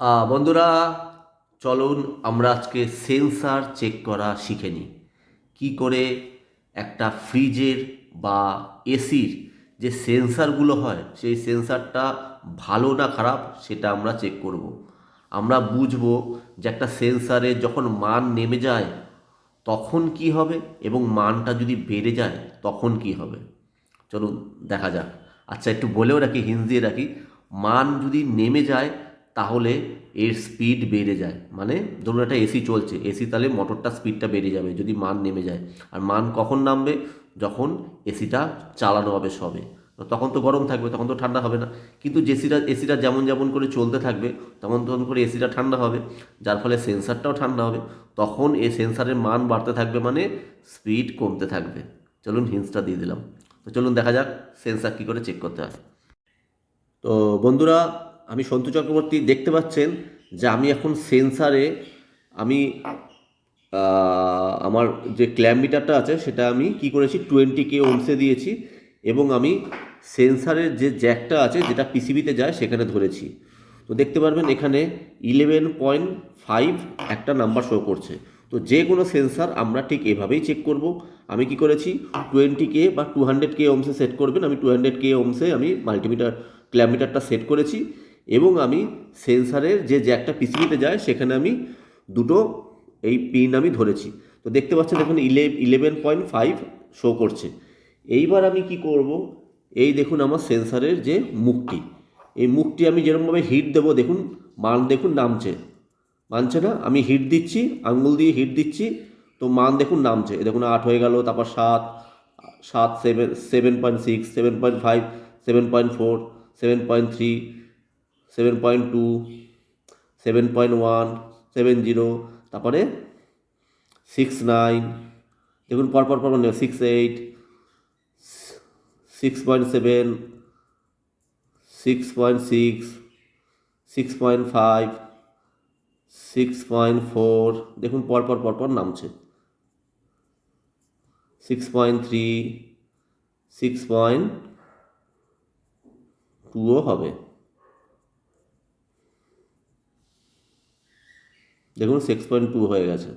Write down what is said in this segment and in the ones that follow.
বন্ধুরা, চলুন আমরা আজকে সেন্সার চেক করা শিখে নিই। কী করে একটা ফ্রিজের বা এসির যে সেন্সারগুলো হয়, সেই সেন্সারটা ভালো না খারাপ সেটা আমরা চেক করব। আমরা বুঝব যে একটা সেন্সারে যখন মান নেমে যায়, তখন কি হবে এবং মানটা যদি বেড়ে যায়, তখন কি হবে? চলুন দেখা যাক। আচ্ছা একটু বলেও রাখি হিন্স দিয়ে রাখি। মান যদি নেমে যায় তাহলে এর স্পিড বেড়ে যায়। মানে ধরুন একটা এসি চলছে এসি তাহলে মোটরটা স্পিডটা বেড়ে যাবে যদি মান নেমে যায়। আর মান কখন নামবে? যখন এসিটা চালানো হবে সবে। তখন তো গরম থাকবে, তখন তো ঠান্ডা হবে না। কিন্তু জেসিটা এসিটা যেমন যেমন করে চলতে থাকবে, তখন তখন করে এসিটা ঠান্ডা হবে। যার ফলে সেন্সারটাও ঠান্ডা হবে। তখন এই সেন্সারের মান বাড়তে থাকবে মানে স্পিড কমতে থাকবে। চলুন হিন্সটা দিয়ে দিলাম। তো চলুন দেখা যাক সেন্সার কী করে চেক করতে হয়। তো বন্ধুরা আমি সন্তু চক্রবর্তী দেখতে পাচ্ছেন যে আমি এখন সেন্সারে আমি আমার যে ক্ল্যাম মিটারটা আছে সেটা আমি কি করেছি টোয়েন্টি কে ওমসে দিয়েছি এবং আমি সেন্সারের যে জ্যাকটা আছে যেটা পিসিবিতে যায় সেখানে ধরেছি। তো দেখতে পারবেন এখানে ইলেভেন পয়েন্ট ফাইভ একটা নাম্বার শো করছে। তো যে কোনো সেন্সার আমরা ঠিক এভাবেই চেক করব। আমি কি করেছি টোয়েন্টি কে বা টু হান্ড্রেড কে ওমসে সেট করবেন। আমি টু হান্ড্রেড কে ওমসে আমি মাল্টিমিটার ক্ল্যামিটারটা সেট করেছি। এবং আমি সেন্সারের যে জ্যাকটা পিসিবিতে যায়, সেখানে আমি দুটো এই পিন আমি ধরেছি। তো দেখতে পাচ্ছেন দেখুন ইলে, ইলেভেন পয়েন্ট ফাইভ শো করছে। এইবার আমি কি করব? এই দেখুন আমার সেন্সারের যে মুখটি। এই মুখটি আমি যেরকমভাবে হিট দেবো, দেখুন, মান দেখুন নামছে। মানছে না? আমি হিট দিচ্ছি, আঙ্গুল দিয়ে হিট দিচ্ছি, তো মান দেখুন নামছে। দেখুন আট হয়ে গেল, তারপর সাত সাত, seven seven point six, seven point five, seven point four, seven point three seven point two seven point one seven zero তারপরে সিক্স নাইন দেখুন পরপর পর six eight six point seven six point six six point five six point four দেখুন পরপর পরপর নামছে। Six point three six point টুও হবে। দেখুন সিক্স পয়েন্ট টু হয়ে গেছে।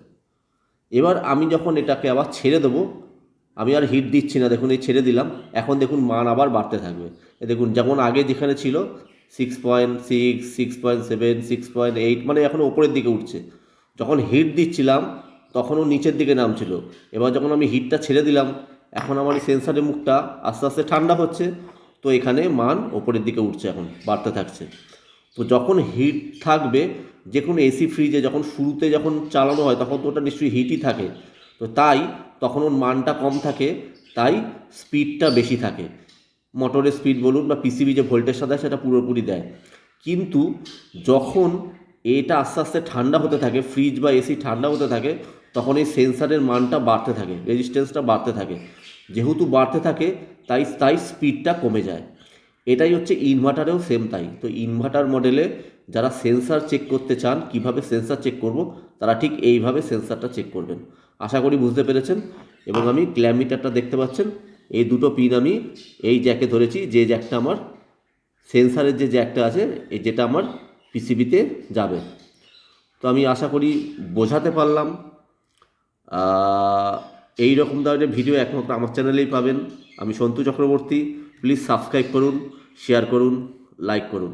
এবার আমি যখন এটাকে আবার ছেড়ে দেবো, আমি আর হিট দিচ্ছি না, দেখুন এই ছেড়ে দিলাম। এখন দেখুন মান আবার বাড়তে থাকবে। দেখুন, যেমন আগে যেখানে ছিল six point six six point seven six point eight মানে এখন ওপরের দিকে উঠছে। যখন হিট দিচ্ছিলাম, তখনও নিচের দিকে নামছিল। এবার যখন আমি হিটটা ছেড়ে দিলাম, এখন আমার এই সেন্সারের মুখটা আস্তে আস্তে ঠান্ডা হচ্ছে। তো এখানে মান ওপরের দিকে উঠছে এখন, বাড়তে থাকছে। তো যখন হিট থাকবে যে কোনো এসি ফ্রিজে যখন শুরুতে যখন চালানো হয়, তখন তো ওটা নিশ্চয়ই হিটই থাকে। তো তাই তখন ওর মানটা কম থাকে, তাই স্পিডটা বেশি থাকে। মোটরের স্পিড বলুন বা পিসিবি যে ভোল্টেজটা দেয়, সেটা পুরোপুরি দেয়। কিন্তু যখন এটা আস্তে আস্তে ঠান্ডা হতে থাকে ফ্রিজ বা এসি ঠান্ডা হতে থাকে, তখন এই সেন্সারের মানটা বাড়তে থাকে রেজিস্ট্যান্সটা বাড়তে থাকে। যেহেতু বাড়তে থাকে, তাই তাই স্পিডটা কমে যায়। এটাই হচ্ছে ইনভার্টারেও সেম তাই। তো ইনভার্টার মডেলে যারা সেন্সার চেক করতে চান, কীভাবে সেন্সার চেক করব, তারা ঠিক এইভাবে সেন্সারটা চেক করবেন। আশা করি বুঝতে পেরেছেন। এবং আমি ক্ল্যামিটারটা দেখতে পাচ্ছেন। এই দুটো পিন আমি এই জ্যাকে ধরেছি, যে জ্যাকটা আমার সেন্সারের যে জ্যাকটা আছে, এই যেটা আমার পিসিবিতে যাবে। তো আমি আশা করি বোঝাতে পারলাম। এই রকম ধরনের ভিডিও একমাত্র আমার চ্যানেলেই পাবেন। আমি সন্তু চক্রবর্তী। প্লিজ সাবস্ক্রাইব করুন শেয়ার করুন লাইক করুন।